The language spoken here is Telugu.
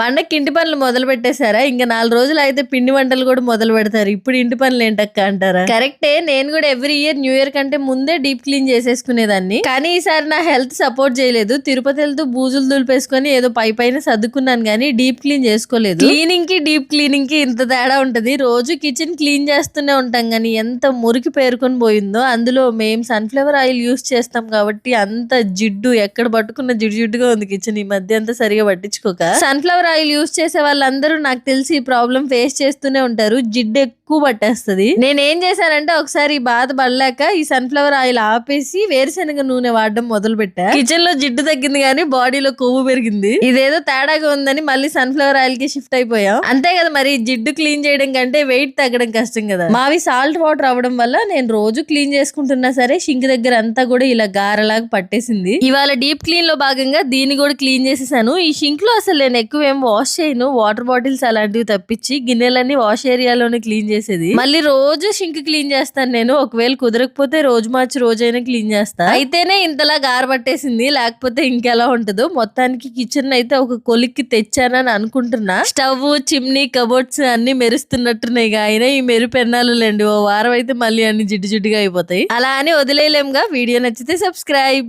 పండక్కి ఇంటి పనులు మొదలు పెట్టేశారా? ఇంకా నాలుగు రోజులు అయితే పిండి వంటలు కూడా మొదలు పెడతారు. ఇప్పుడు ఇంటి పనులు ఏంటక్క అంటారా? కరెక్టే నేను కూడా ఎవ్రీ ఇయర్ న్యూ ఇయర్ కంటే ముందే డీప్ క్లీన్ చేసేసుకునేదాన్ని. కానీ ఈసారి నా హెల్త్ సపోర్ట్ చేయలేదు. తిరుపతి వెళ్తూ బూజులు దులిపేసుకొని ఏదో పై పైన సర్దుకున్నాను కానీ డీప్ క్లీన్ చేసుకోలేదు. క్లీనింగ్కి డీప్ క్లీనింగ్కి ఇంత తేడా ఉంటది. రోజు కిచెన్ క్లీన్ చేస్తూనే ఉంటాం కానీ ఎంత మురికి పేరుకొని పోయిందో. అందులో మేము సన్ఫ్లవర్ ఆయిల్ యూస్ చేస్తాం కాబట్టి అంత జిడ్డు ఎక్కడ పట్టుకున్న జిడ్డు జిడ్డుగా ఉంది కిచెన్. ఈ మధ్య అంతా సరిగా పట్టించుకోక. సన్ఫ్లవర్ ఆయిల్ యూస్ చేసే వాళ్ళందరూ నాకు తెలిసి ఈ ప్రాబ్లం ఫేస్ చేస్తూనే ఉంటారు. జిడ్డు ఎక్కువ పట్టేస్తది. నేను ఏం చేశానంటే ఒకసారి ఈ బాధ పడలేక ఈ సన్ఫ్లవర్ ఆయిల్ ఆపేసి వేరుశనగ నూనె వాడడం మొదలు పెట్టా కిచెన్లో జిడ్డు తగ్గింది కానీ బాడీలో కొవ్వు పెరిగింది. ఇదేదో తేడాగా ఉందని మళ్ళీ సన్ఫ్లవర్ ఆయిల్కి షిఫ్ట్ అయిపోయాం. అంతే కదా మరి జిడ్డు క్లీన్ చేయడం కంటే వెయిట్ తగ్గడం కష్టం కదా. మావి సాల్ట్ వాటర్ అవ్వడం వల్ల నేను రోజు క్లీన్ చేసుకుంటున్నా సరే షింక్ దగ్గర అంతా కూడా ఇలా గారలాగా పట్టేసింది. ఇవాళ డీప్ క్లీన్లో భాగంగా దీన్ని కూడా క్లీన్ చేసేసాను. ఈ షింక్లో అసలు నేను ఎక్కువ ఏం వాష్ చేయను వాటర్ బాటిల్స్ అలాంటివి తప్పించి గిన్నెలన్నీ వాష్ ఏరియాలోనే క్లీన్ చేసేది. మళ్ళీ రోజు షింక్ క్లీన్ చేస్తాను నేను. ఒకవేళ కుదరకపోతే రోజు మార్చి రోజైనా క్లీన్ చేస్తా. అయితేనే ఇంతలా గారబట్టేసింది లేకపోతే ఇంకెలా ఉంటుందో. మొత్తానికి కిచెన్ అయితే ఒక కొలిక్కి తెచ్చానని అనుకుంటున్నా. స్టవ్ చిమ్నీ కబోర్డ్స్ అన్ని మెరుస్తున్నట్టున్నాయి గా. అయినా ఈ మెరుపు లేండి. ఓ వారం అయితే మళ్ళీ అన్ని జిడ్డు జిడ్డుగా అయిపోతాయి. అలా అని వదిలేయలేముగా వీడియో నచ్చితే సబ్స్క్రైబ్